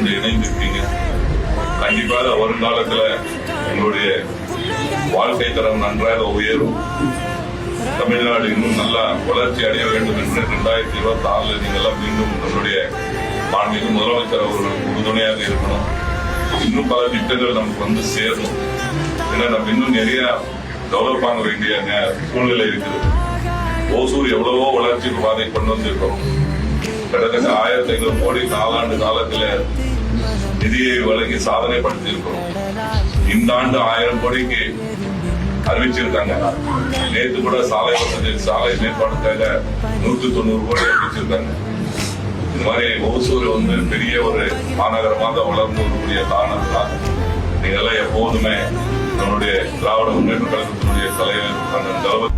வந்து இணைந்திருக்கீங்க. கண்டிப்பாக வருங்காலத்துல எங்களுடைய வாழ்க்கை தரம் நன்றாக உயரும். தமிழ்நாடு இன்னும் நல்லா வளர்ச்சி அடைய வேண்டும் என்று இரண்டாயிரத்தி இருபத்தி ஆறுல நீங்க எல்லாம் மீண்டும் உங்களுடைய மாண்புமிகு முதலமைச்சர் அவர்களுக்கு உறுதுணையாக இருக்கணும். இன்னும் பல திட்டங்கள் நமக்கு வந்து சேரணும். ஏன்னா நம்ம இன்னும் நிறைய டெவலப் ஆக வேண்டிய சூழ்நிலை இருக்குது. ஓசூர் எவ்வளவோ வளர்ச்சி பாதை கொண்டு வந்திருக்கோம் கிட்டத்தட்ட ஆயிரத்தி ஐநூறு கோடி நாலாண்டு காலத்துல நிதியை வழங்கி சாதனை படுத்தியிருக்கிறோம் இந்த ஆண்டு ஆயிரம் கோடிக்கு அறிவிச்சிருக்காங்க. நேற்று கூட சாலை வசதி சாலை மேம்பாட்டுக்காக நூத்தி தொண்ணூறு கோடி அறிவிச்சிருக்காங்க. இந்த மாதிரி ஒசூர் வந்து பெரிய ஒரு மாநகரமாக வளர்ந்து வரக்கூடிய காரணத்தால் நீங்க எல்லாம் எப்போதுமே நம்மளுடைய திராவிட முன்னேற்ற கழகத்தினுடைய தலைவர் அண்ணன் தளபதி